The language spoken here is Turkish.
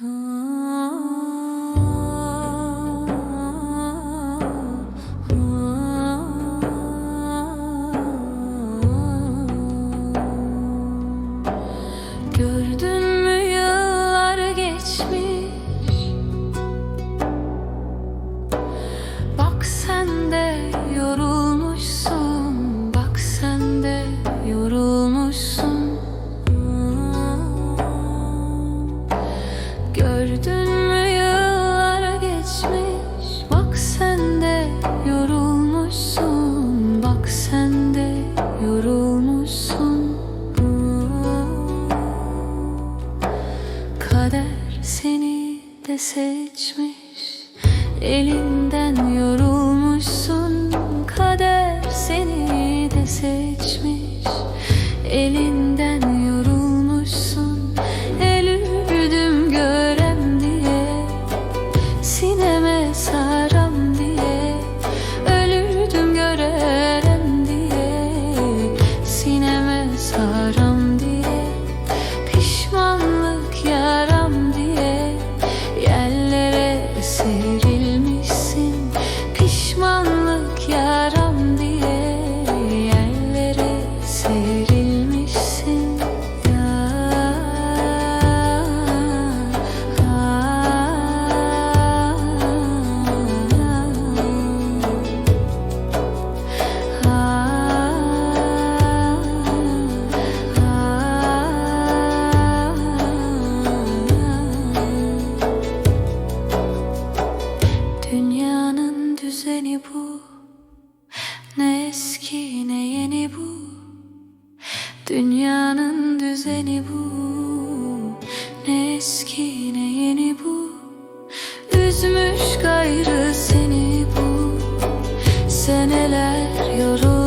Huh. Seni de seçmiş. Elinden yorulmuşsun Kader seni de seçmiş. Elinden yorulmuşsun Elürdüm görem diye. Sineme saram düzeni bu? Ne eski ne yeni bu? Dünyanın düzeni bu. Ne eski ne yeni bu? Üzmüş gayrı seni bu. Seneler yorulmuşsun